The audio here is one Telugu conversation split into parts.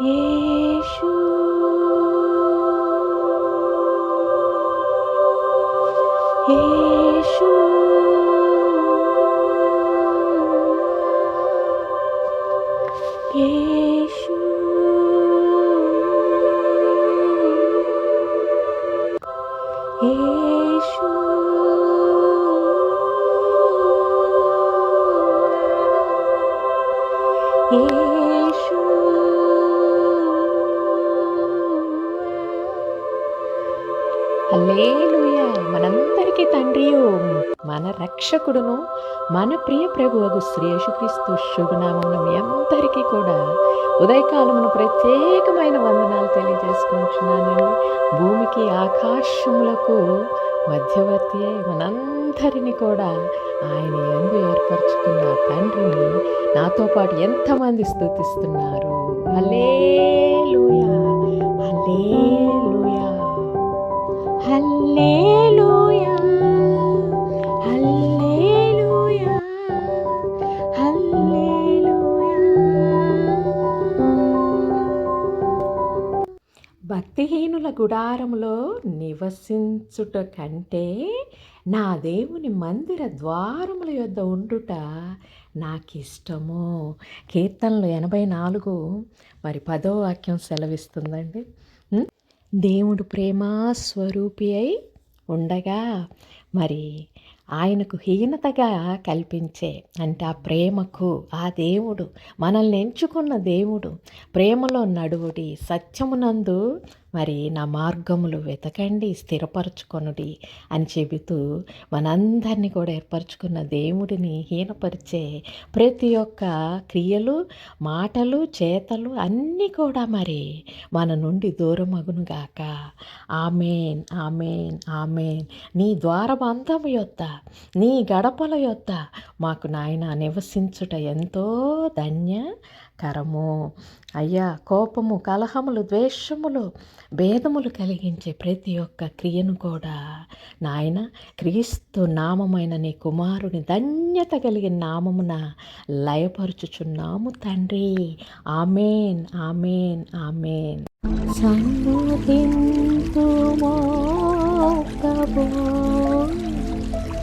యేషు యేషు హల్లేలూయా. మనందరికీ తండ్రియు మన రక్షకుడును మన ప్రియ ప్రభువగు శ్రీ యేసుక్రీస్తు శుభనామమును మీ అందరికీ కూడా ఉదయకాలమును ప్రత్యేకమైన వందనాలు తెలియజేసుకుంటున్నానండి. భూమికి ఆకాశములకు మధ్యవర్తి అయి మనందరినీ కూడా ఆయన ఎందు ఏర్పరచుకున్న తండ్రిని నాతో పాటు ఎంతమంది స్థుతిస్తున్నారు. Hallelujah. Hallelujah. Hallelujah hallelujah hallelujah. భక్తిహీనుల గుడారములో నివసించుట కంటే నా దేవుని మందిర ద్వారముల యొద్ద ఉండుట నాకిష్టము. కీర్తనలు ఎనభై నాలుగు మరి పదో వాక్యం సెలవిస్తుందండి. దేవుడు ప్రేమా స్వరూపి అయి ఉండగా మరి ఆయనకు హీనతగా కల్పించే అంటే ఆ ప్రేమకు ఆ దేవుడు మనల్ని ఎంచుకున్న దేవుడు ప్రేమలో నడువుడి సత్యమునందు మరి నా మార్గములు వెతకండి స్థిరపరచుకొనుడి అని చెబుతూ మనందరినీ కూడా ఏర్పరచుకున్న దేవుడిని హీనపరిచే ప్రతి ఒక్క క్రియలు మాటలు చేతలు అన్నీ కూడా మరి మన నుండి దూరమగును గాక ఆమెన్ ఆమెన్ ఆమెన్. నీ ద్వారబంధము యొద్ద నీ గడపల యొద్ద మాకు నాయన నివసించుట ఎంతో ధన్య కరము. అయ్యా కోపము కలహములు ద్వేషములు భేదములు కలిగించే ప్రతి ఒక్క క్రియను కూడా నాయన క్రీస్తు నామమైన నీ కుమారుని ధన్యత కలిగిన నామమున లయపరుచుచున్నాము తండ్రి. Amen amen amen. సన్నుతింతుమో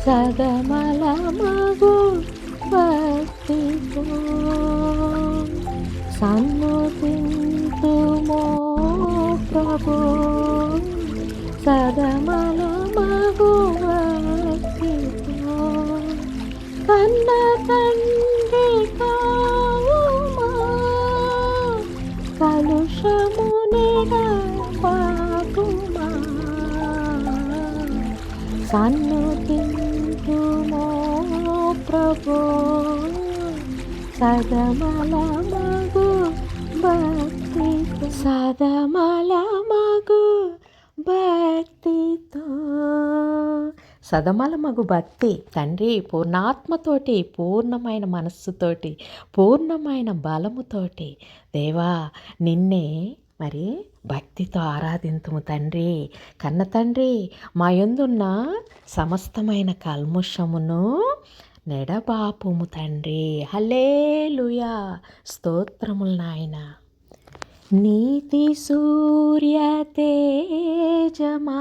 సదమల మగు భక్తితో సన్నుతింతుమో ప్రభు సదమల మగు కన్న తండ్రి కావుమా కలుషమునిగా పాకుమా సన్నుతింతుమో ప్రభో సదమల మగు భక్తి సదమల మగు భక్తితో. సదమల మగు భక్తి తండ్రి పూర్ణాత్మతోటి పూర్ణమైన మనస్సుతోటి పూర్ణమైన బలముతోటి. దేవా నిన్నే మరి భక్తితో ఆరాధింతుము తండ్రి. కన్న తండ్రి మా యందున్న సమస్తమైన కల్ముషమును నెడబాపుము తండ్రి. హలేలుయా స్తోత్రములు నాయన. నీతి సూర్య తేజమా.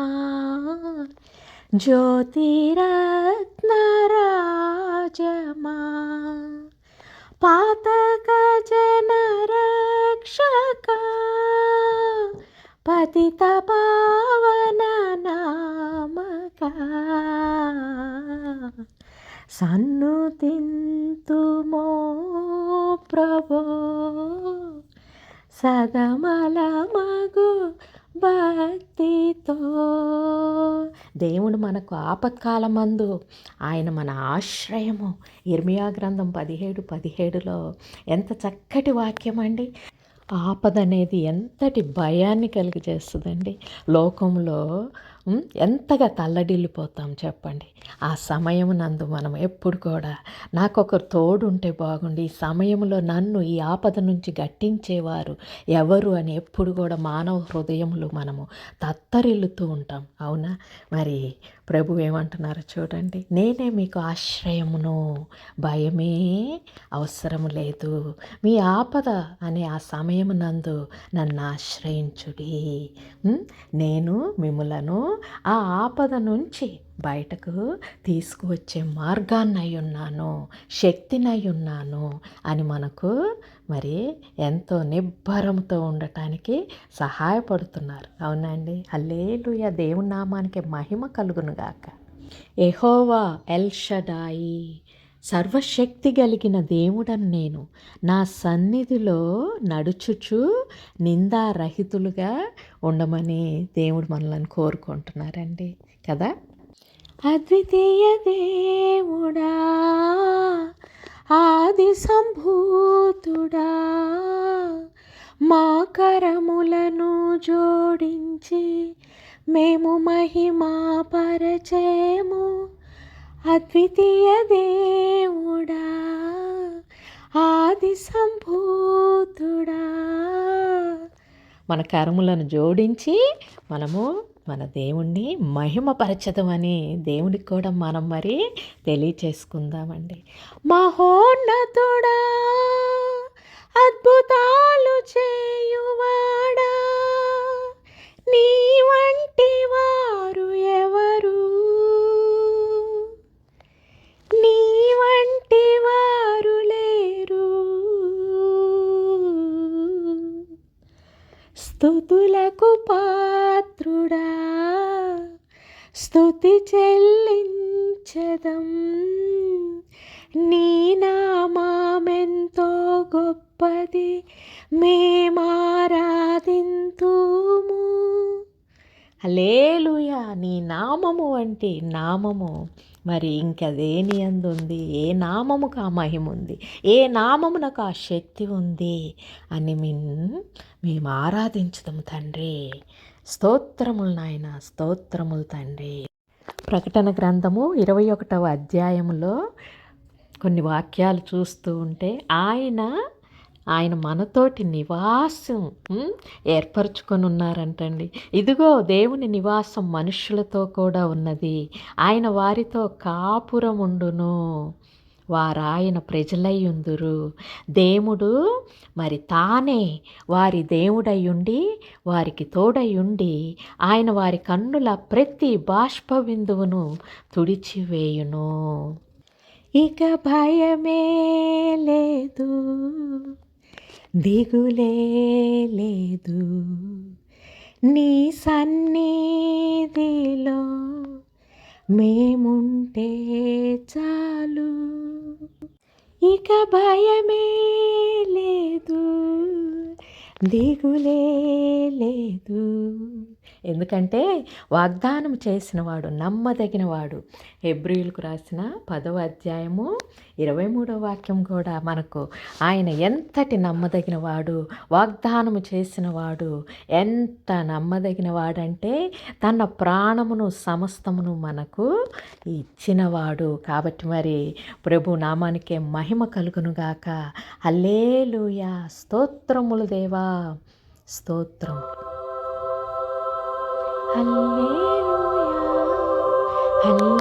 జ్యోతిరత్నరాజమా పాతక జనరక్షక పతిత పావన నామక. సన్నుతింతుమో ప్రభో. సదమల మగు భక్తితో. దేవుడు మనకు ఆపత్కాలమందు ఆయన మన ఆశ్రయము. ఇర్మియా గ్రంథం పదిహేడు పదిహేడులో ఎంత చక్కటి వాక్యం అండి ఆపద అనేది ఎంతటి భయాన్ని కలిగజేస్తుందండి. లోకంలో ఎంతగా తల్లడిల్లిపోతాం చెప్పండి. ఆ సమయం నందు మనం ఎప్పుడు కూడా నాకు ఒకరు తోడు ఉంటే బాగుండి. ఈ సమయంలో నన్ను ఈ ఆపద నుంచి గట్టించేవారు ఎవరు అని ఎప్పుడు కూడా మానవ హృదయములు మనము తత్తరిల్లుతూ ఉంటాం. అవునా? మరి ప్రభు ఏమంటున్నారో చూడండి. నేనే మీకు ఆశ్రయమును. భయమే అవసరం లేదు. మీ ఆపద అనే ఆ సమయమునందు నందు నన్ను ఆశ్రయించుడి. నేను మిమ్మలను ఆ ఆపద నుంచి బయటకు తీసుకువచ్చే మార్గాన్నై ఉన్నాను శక్తినై ఉన్నాను అని మనకు మరి ఎంతో నిబ్బరంతో ఉండటానికి సహాయపడుతున్నారు. అవునండి హల్లేలుయ. దేవుని నామానికి మహిమ కలుగునుగాక ఎహోవా ఎల్ షడాయి. సర్వశక్తి కలిగిన దేవుడను నేను. నా సన్నిధిలో నడుచుచు నిందారహితులుగా ఉండమని దేవుడు మనల్ని కోరుకుంటున్నారండి. కదా? అద్వితీయ దేవుడా ఆది సంభూతుడా మా కరములను జోడించి మేము మహిమా పరచేము అద్వితీయ దేవుడా ఆది సంభూతుడా. మన కరములను జోడించి మనము మన దేవుణ్ణి మహిమపరచదమని దేవుడికి కూడా మనం మరి తెలియచేసుకుందామండి. మహోన్నతుడా అద్భుతాలు చేయువాడా నీ వంటి వారు ఎవరు? నీ వంటి వారు లేరు. స్థుతులకు పాత్రుడా స్థుతి చెల్లించదం. నీ నామామెంతో గొప్పది మేమారాధింతుము. హలేలుయా నీ నామము వంటి నామము. మరి ఇంకదేని అందుంది? ఏ నామముకు ఆ మహిమ ఉంది ఏ నామమునకు ఆ శక్తి ఉంది? అని మేము మేము ఆరాధించుదాము తండ్రి. స్తోత్రములు నాయన స్తోత్రములు తండ్రి. ప్రకటన గ్రంథము ఇరవై ఒకటవ అధ్యాయంలో కొన్ని వాక్యాలు చూస్తూ ఉంటే ఆయన ఆయన మనతోటి నివాసం ఏర్పరచుకొని ఉన్నారంటండి ఇదిగో దేవుని నివాసం మనుషులతో కూడా ఉన్నది. ఆయన వారితో కాపురం ఉండును వారాయన ప్రజలయ్యుందురు. దేవుడు మరి తానే వారి దేవుడయ్యుండి వారికి తోడయ్యుండి ఆయన వారి కన్నుల ప్రతి బాష్ప బిందువును తుడిచివేయును. ఇక భయమే లేదు దిగులే లేదు. నీ సన్నిధిలో మేముంటే చాలు. ఇక భయమే లేదు దిగులే లేదు. ఎందుకంటే వాగ్దానం చేసినవాడు నమ్మదగినవాడు. హెబ్రియులకు రాసిన పదవ అధ్యాయము ఇరవై మూడవ వాక్యం కూడా మనకు ఆయన ఎంతటి నమ్మదగినవాడు వాగ్దానము చేసినవాడు ఎంత నమ్మదగిన వాడంటే తన ప్రాణమును సమస్తమును మనకు ఇచ్చినవాడు. కాబట్టి మరి ప్రభు నామానికే మహిమ కలుగునుగాక. అల్లేలుయా స్తోత్రములు దేవా. స్తోత్రములు హల్లేలుయా హల్లేలుయా